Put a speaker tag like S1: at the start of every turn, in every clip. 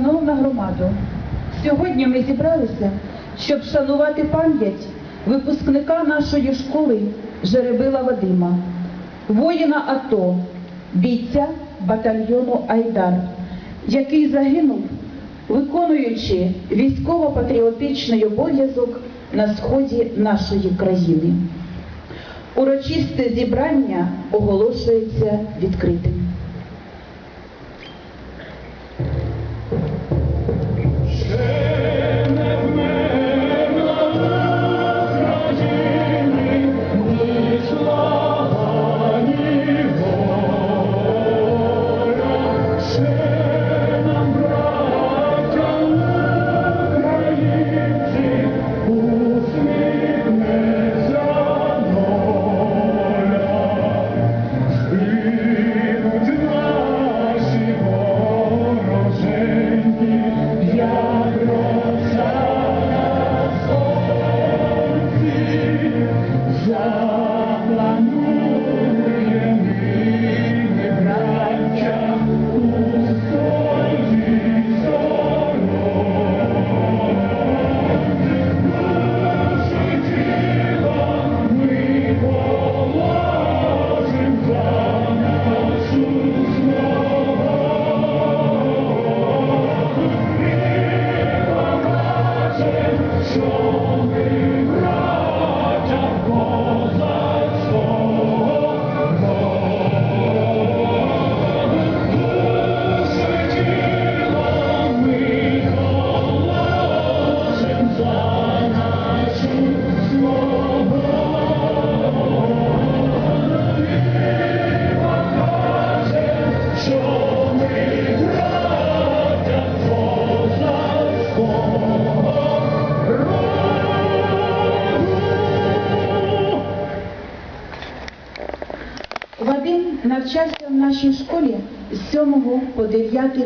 S1: Шановна громадо, сьогодні ми зібралися, щоб шанувати пам'ять випускника нашої школи Жеребила Вадима, воїна АТО, бійця батальйону Айдар, який загинув, виконуючи військово-патріотичний обов'язок на сході нашої країни. Урочисте зібрання оголошується відкритим.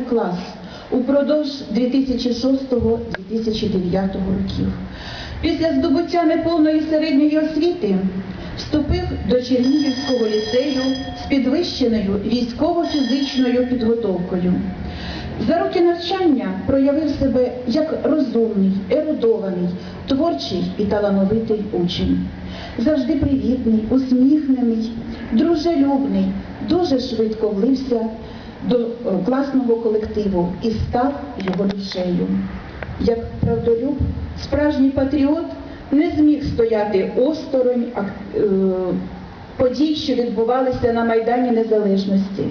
S1: Клас упродовж 2006-2009 років. Після здобуття неповної середньої освіти вступив до Чернігівського ліцею з підвищеною військово-фізичною підготовкою. За роки навчання проявив себе як розумний, ерудований, творчий і талановитий учень. Завжди привітний, усміхнений, дружелюбний, дуже швидко влився до класного колективу і став його душею. Як правдолюб, справжній патріот не зміг стояти осторонь е, подій, що відбувалися на Майдані Незалежності.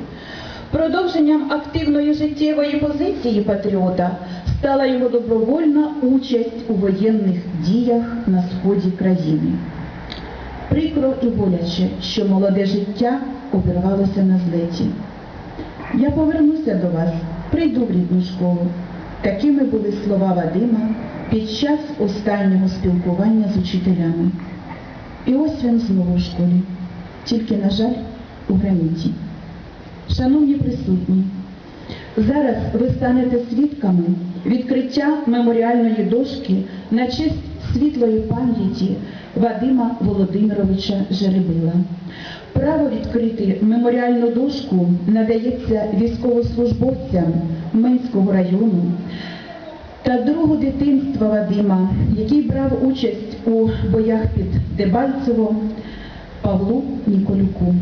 S1: Продовженням активної життєвої позиції патріота стала його добровольна участь у воєнних діях на сході країни. Прикро і боляче, що молоде життя обірвалося на злеті. Я повернуся до вас, прийду в рідну школу. Такими були слова Вадима під час останнього спілкування з учителями. І ось він знову в школі, тільки, на жаль, у граніті. Шановні присутні, зараз ви станете свідками відкриття меморіальної дошки на честь світлої пам'яті Вадима Володимировича Жеребила. Право відкрити меморіальну дошку надається військовослужбовцям Минського району та другу дитинства Вадима, який брав участь у боях під Дебальцево Павлу Ніколюку.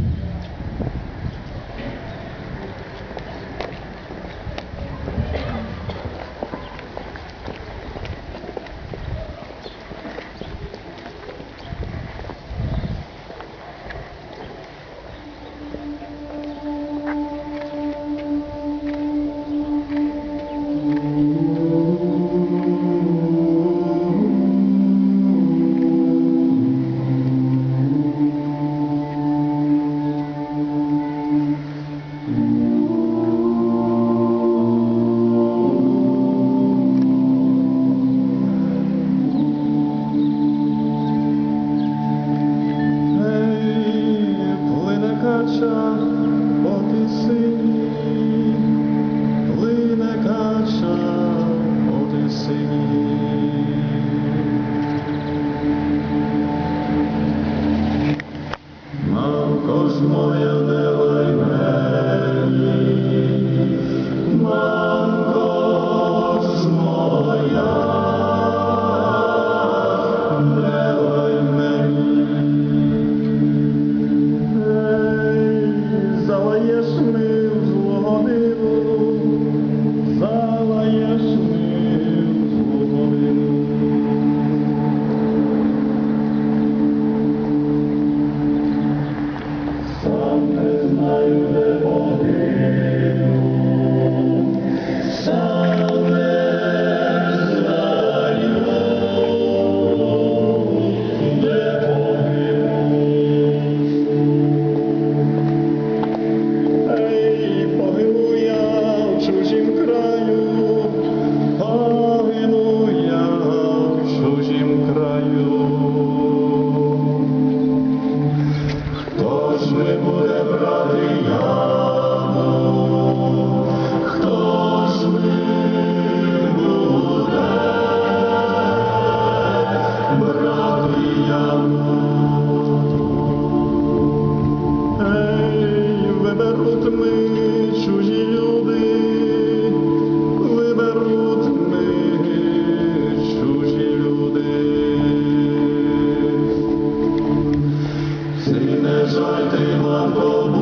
S1: Mumble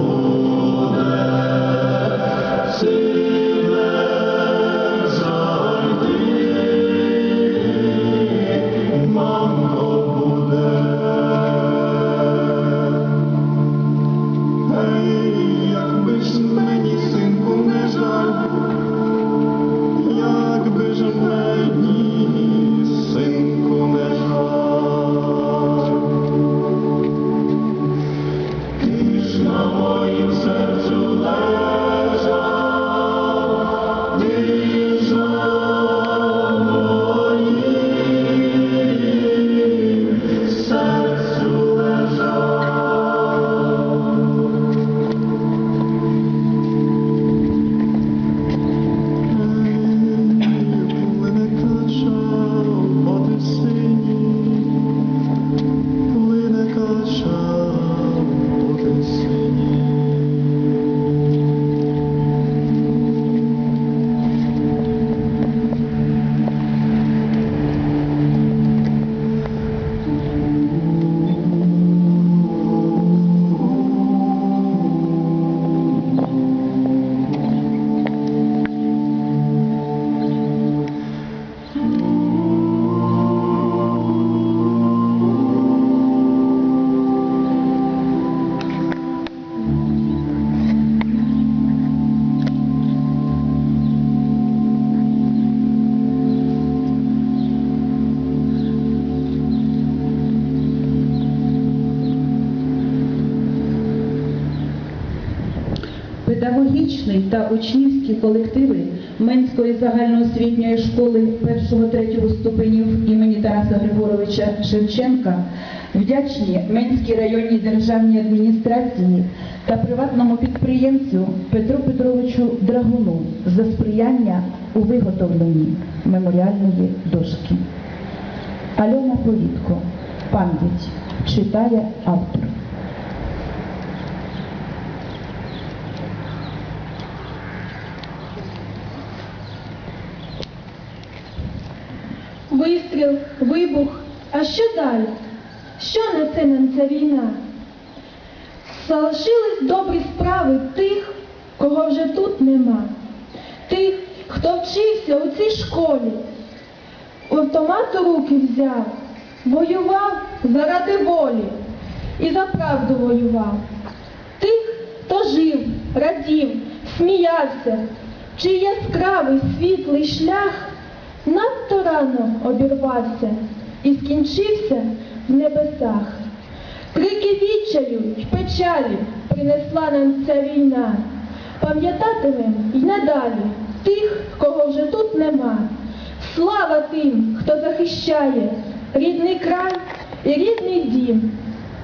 S1: педагогічний та учнівські колективи Менської загальноосвітньої школи 1-3 ступенів імені Тараса Григоровича Шевченка вдячні Менській районній державній адміністрації та приватному підприємцю Петру Петровичу Драгуну за сприяння у виготовленні меморіальної дошки. Альона Повітко, пам'ять, читає автор.
S2: Вистріл, вибух. А що далі? Що несе нам ця війна? Залишились добрі справи тих, кого вже тут нема. Тих, хто вчився у цій школі. У руки взяв, воював заради волі і за правду воював. Тих, хто жив, радів, сміявся, чий яскравий світлий шлях надто рано обірвався і скінчився в небесах. Крики відчаю й печалі принесла нам ця війна. Пам'ятатимем й надалі тих, кого вже тут нема. Слава тим, хто захищає рідний край і рідний дім.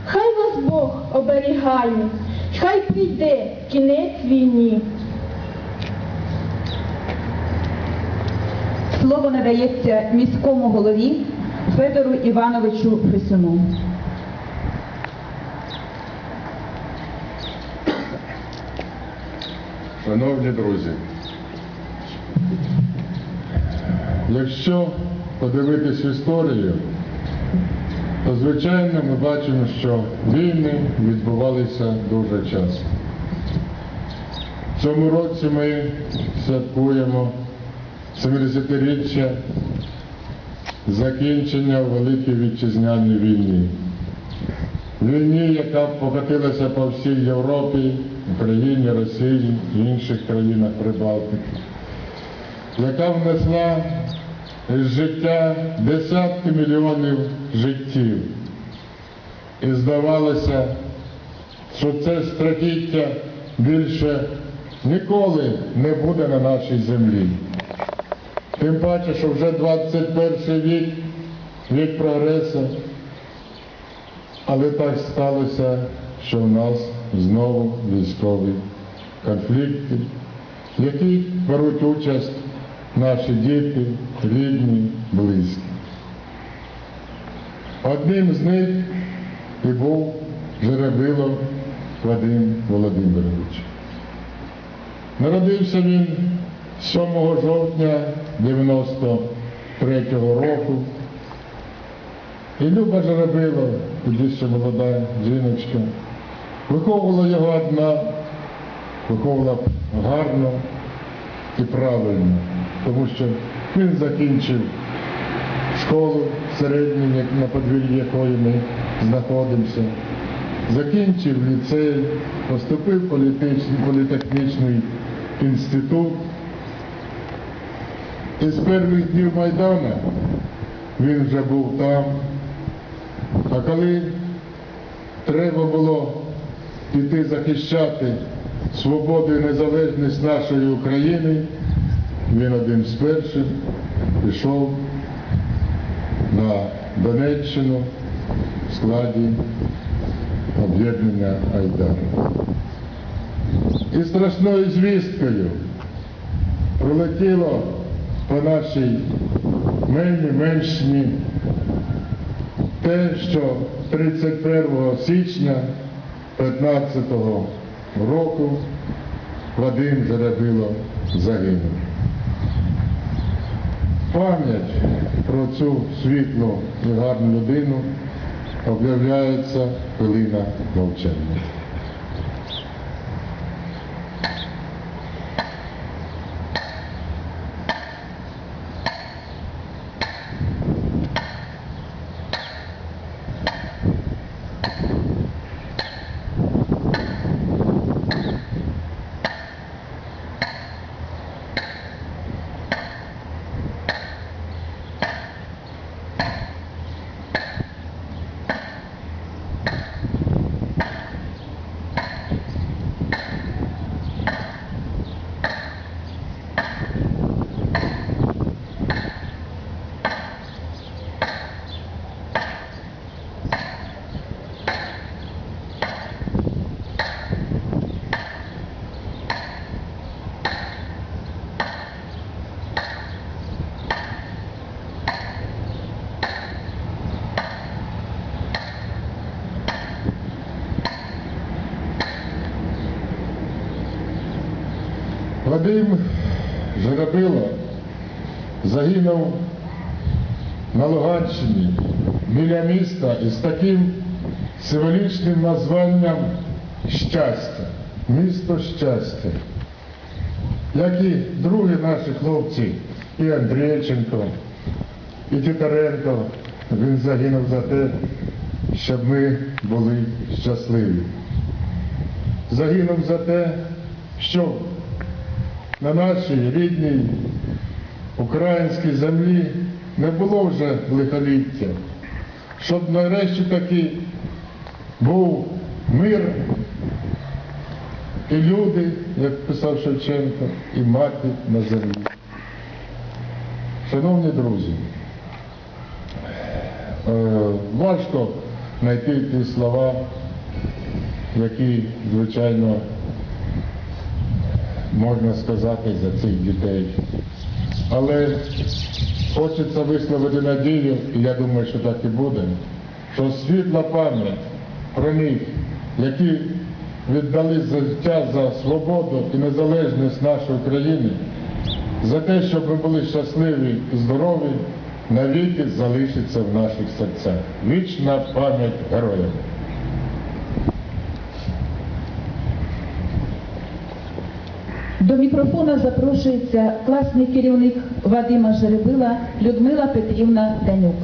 S2: Хай вас Бог оберігає, хай прийде кінець війні.
S1: Слово надається міському голові Федору Івановичу Фесюну.
S3: Шановні друзі, якщо подивитись історію, то звичайно ми бачимо, що війни відбувалися дуже часто. В цьому році ми святкуємо 70-річчя закінчення Великій Вітчизняній війні. Війні, яка покотилася по всій Європі, Україні, Росії, інших країнах Прибалтики, яка внесла з життя десятки мільйонів життів. І здавалося, що це страхіття більше ніколи не буде на нашій землі. Тим паче, що вже 21 вік, вік прогресу, але так сталося, що в нас знову військові конфлікти, в яких беруть участь наші діти, рідні, близькі. Одним з них і був Жеребилов Вадим Володимирович. Народився він 7 жовтня 93-го року. І Люба Жеребило, тоді ще молода жіночка, виховувала його одна, виховувала гарно і правильно, тому що він закінчив школу середню, на подвір'ї якої ми знаходимося, закінчив ліцей, поступив в політехнічний інститут. І з перших днів Майдану він вже був там. А коли треба було піти захищати свободу і незалежність нашої України, він один з перших пішов на Донеччину в складі об'єднання Айдар. І страшною звісткою прилетіло по нашій Мельні, Меншні те, що 31 січня 15 року Вадим Жеребило загинув. Пам'ять про цю світлу і гарну людину об'являється хвилина мовчання. Вадим Жеребило загинув на Луганщині біля міста із таким символічним названням щастя. Місто щастя. Як і другі наші хлопці, і Андрійченко, і Тітаренко, він загинув за те, щоб ми були щасливі. Загинув за те, щоб на нашій рідній українській землі не було вже лихоліття, щоб нарешті таки був мир і люди, як писав Шевченко, і мати на землі. Шановні друзі, е, важко знайти ті слова, які, звичайно, можна сказати за цих дітей. Але хочеться висловити надію, і я думаю, що так і буде, що світла пам'ять про них, які віддали життя за свободу і незалежність нашої країни, за те, щоб ми були щасливі і здорові, навіки залишиться в наших серцях. Вічна пам'ять героям.
S1: До мікрофона запрошується класний керівник Вадима Жеребила Людмила Петрівна Данюк.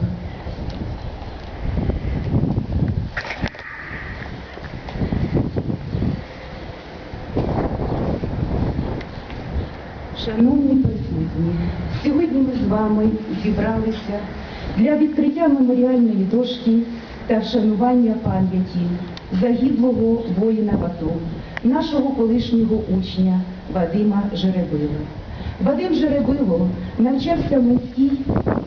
S4: Шановні присутні, сьогодні ми з вами зібралися для відкриття меморіальної дошки та вшанування пам'яті загиблого воїна в АТО, нашого колишнього учня Вадима Жеребила. Вадим Жеребило навчався в міській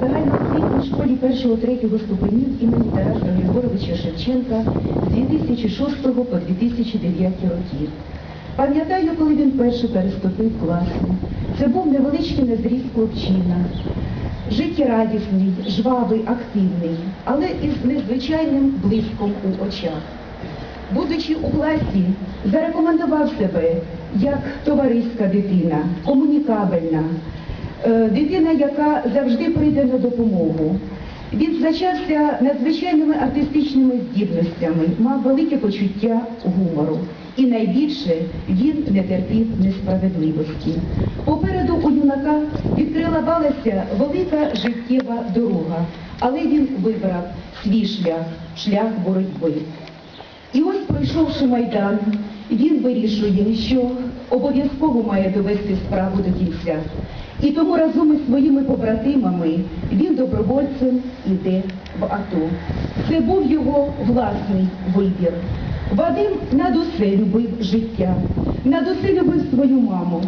S4: загальноосвітній школі 1-3 ступенів імені Тараса Григоровича Шевченка з 2006 по 2009 років. Пам'ятаю, коли він перше переступив класу. Це був невеличкий незріс хлопчина, життєрадісний, жвавий, активний, але із незвичайним блиском у очах. Будучи у класі, зарекомендував себе як товариська дитина, комунікабельна, е, дитина, яка завжди прийде на допомогу. Відзначався надзвичайними артистичними здібностями, мав велике почуття гумору. І найбільше він не терпів несправедливості. Попереду у юнака відкривалася велика життєва дорога, але він вибрав свій шлях, шлях боротьби. І ось, пройшовши Майдан, він вирішує, що обов'язково має довести справу до кінця. І тому разом із своїми побратимами він добровольцем іде в АТО. Це був його власний вибір. Вадим над усе любив життя, над усе любив свою маму,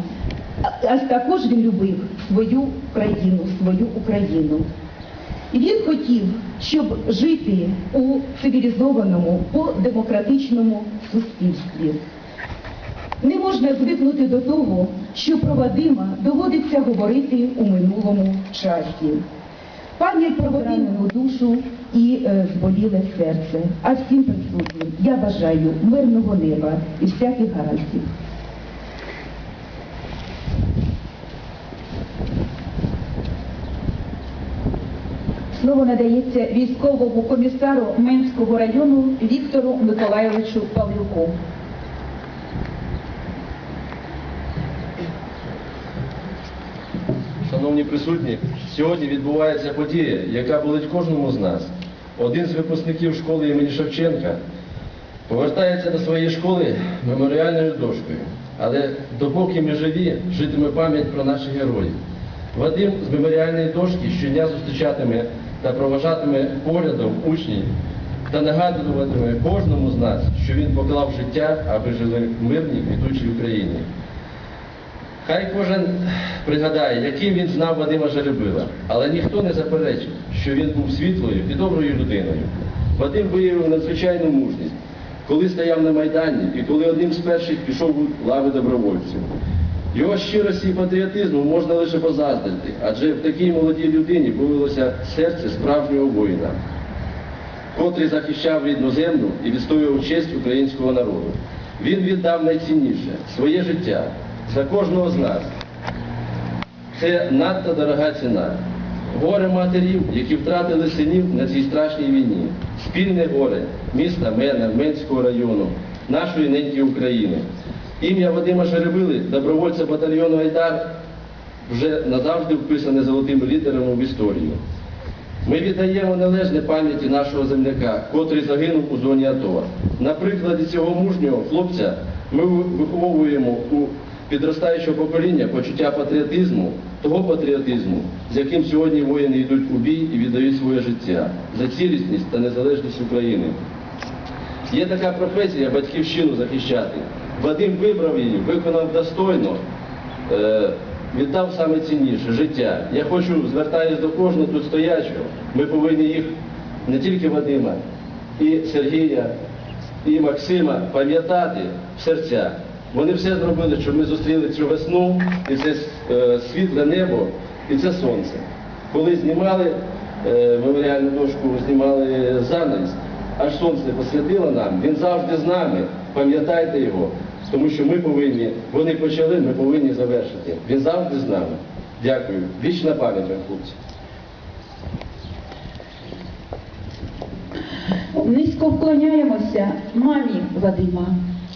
S4: а також він любив свою країну, свою Україну. Він хотів, щоб жити у цивілізованому, по-демократичному суспільстві. Не можна звикнути до того, що про Вадима доводиться говорити у минулому часі. Пам'ять про поранену душу і е, зболіле серце. А всім присутнім я бажаю мирного неба і всяких гарантів.
S1: Слово надається військовому комісару Менського району Віктору Миколайовичу Павлюку.
S5: Шановні присутні, сьогодні відбувається подія, яка болить кожному з нас. Один з випускників школи імені Шевченка повертається до своєї школи меморіальною дошкою. Але допоки ми живі, житиме пам'ять про наших героїв. Вадим з меморіальної дошки щодня зустрічатиме та проважатиме поглядом учнів та нагадуватиме кожному з нас, що він поклав життя, аби жили в мирній квітучій Україні. Хай кожен пригадає, яким він знав Вадима Жеребила, але ніхто не заперечив, що він був світлою і доброю людиною. Вадим виявив надзвичайну мужність, коли стояв на Майдані і коли одним з перших пішов у лави добровольців. Його щирості і патріотизму можна лише позаздрити, адже в такій молодій людині появилося серце справжнього воїна, котрий захищав рідну землю і відстоював честь українського народу. Він віддав найцінніше своє життя, за кожного з нас. Це надто дорога ціна. Горе матерів, які втратили синів на цій страшній війні. Спільне горе міста Мена, Менського району, нашої неньки України. Ім'я Вадима Жеребили, добровольця батальйону Айдар, вже назавжди вписане золотими літерами в історію. Ми віддаємо належне пам'яті нашого земляка, котрий загинув у зоні АТО. На прикладі цього мужнього хлопця ми виховуємо у підростаючого покоління почуття патріотизму, того патріотизму, з яким сьогодні воїни йдуть у бій і віддають своє життя за цілісність та незалежність України. Є така професія батьківщину захищати. Вадим вибрав її, виконав достойно, е, віддав саме цінніше життя. Я хочу, звертаюся до кожного тут стоячого, ми повинні їх, не тільки Вадима, і Сергія, і Максима пам'ятати в серцях. Вони все зробили, щоб ми зустріли цю весну, і це е, світле небо, і це сонце. Коли знімали е, меморіальну дошку, знімали занавіс, аж сонце посвятило нам, він завжди з нами. Пам'ятайте його, тому що ми повинні, вони почали, ми повинні завершити. Він завжди з нами. Дякую. Вічна пам'ять вам, хлопці.
S1: Низько вклоняємося мамі Вадима,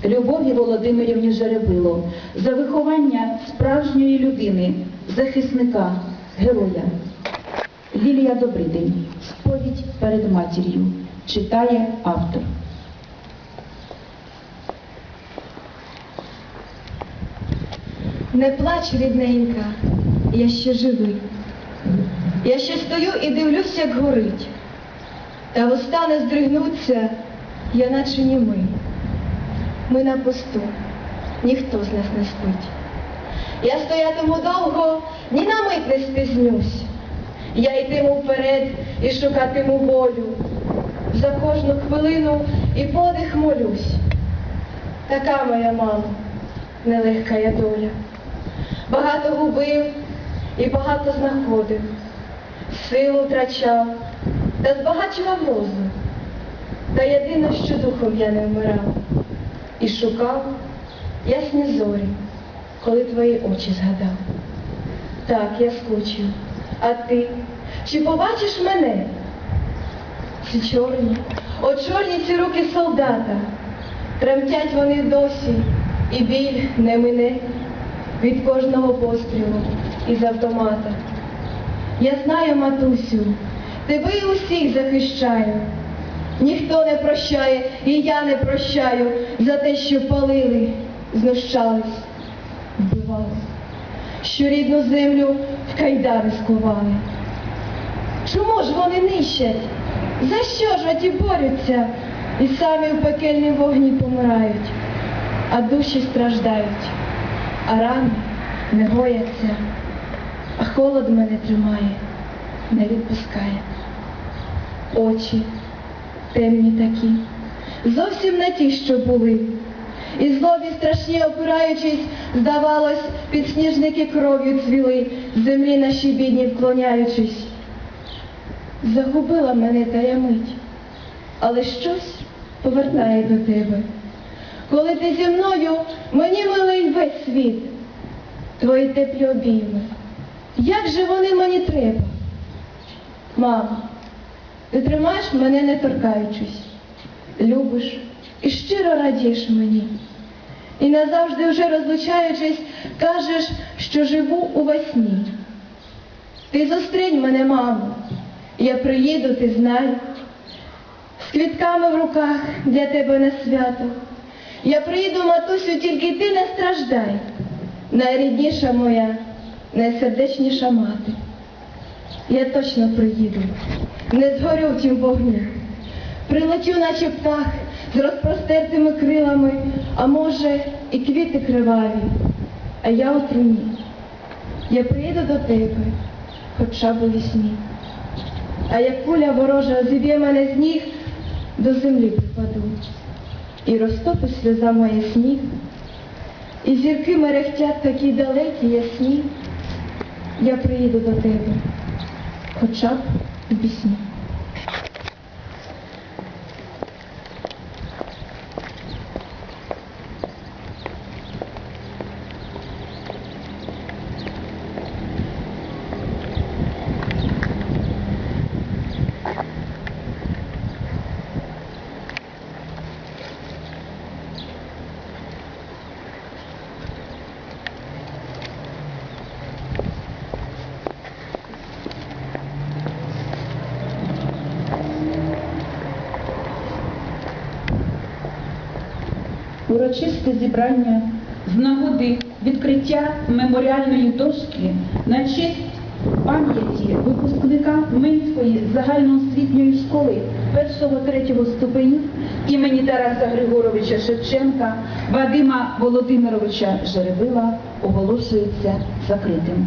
S1: Любові Володимирівні Жеребило, за виховання справжньої людини, захисника, героя. Лілія Добридень. Сповідь перед матір'ю. Читає автор.
S6: Не плач, рідненька, я ще живий. Я ще стою і дивлюсь, як горить. Та вуста не здригнуться, я наче німий. Ми на посту, ніхто з нас не спить. Я стоятиму довго, ні на мить не спізнюсь. Я йтиму вперед і шукатиму волю. За кожну хвилину і подих молюсь. Така моя мама, нелегка я доля. Багато губив і багато знаходив, силу втрачав та збагачував розум. Та єдине, що духом я не вмирав, і шукав ясні зорі, коли твої очі згадав. Так, я скучив. А ти? Чи побачиш мене? Ці чорні, о чорні ці руки солдата. Тремтять вони досі, і біль не мине від кожного пострілу із автомата. Я знаю, матусю, тебе і усіх захищаю. Ніхто не прощає, і я не прощаю за те, що палили, знущались, вбивали, що рідну землю в кайдари сховали. Чому ж вони нищать? За що ж оті борються і самі в пекельній вогні помирають, а душі страждають, а рани не гояться, а холод мене тримає, не відпускає. Очі темні такі, зовсім не ті, що були. І злобі страшні опираючись, здавалось, підсніжники кров'ю цвіли, землі наші бідні вклоняючись. Загубила мене тая мить, але щось повертає до тебе. Коли ти зі мною, мені милий весь світ, твої теплі обійми. Як же вони мені треба? Мамо, ти тримаєш мене не торкаючись, любиш і щиро радієш мені. І назавжди вже розлучаючись, кажеш, що живу у весні. Ти зустрінь мене, мамо, я приїду, ти знай, з квітками в руках для тебе на свято. Я приїду, матусю, тільки ти не страждай, найрідніша моя, найсердечніша мати. Я точно приїду, не згорю в тім вогню. Прилетю, наче птах, з розпростертими крилами, а може, і квіти криваві, а я у труні. Я приїду до тебе, хоча б у вісні. А як куля ворожа зіб'є мене з ніг, до землі припаду. І розтопить сльоза моє сніг, і зірки мерехтять такі далекі, ясні. Я приїду до тебе, хоча б у пісні.
S1: Урочисте зібрання з нагоди відкриття меморіальної дошки на честь пам'яті випускника Минської загальноосвітньої школи першого-третього ступенів імені Тараса Григоровича Шевченка Вадима Володимировича Жеребила оголошується закритим.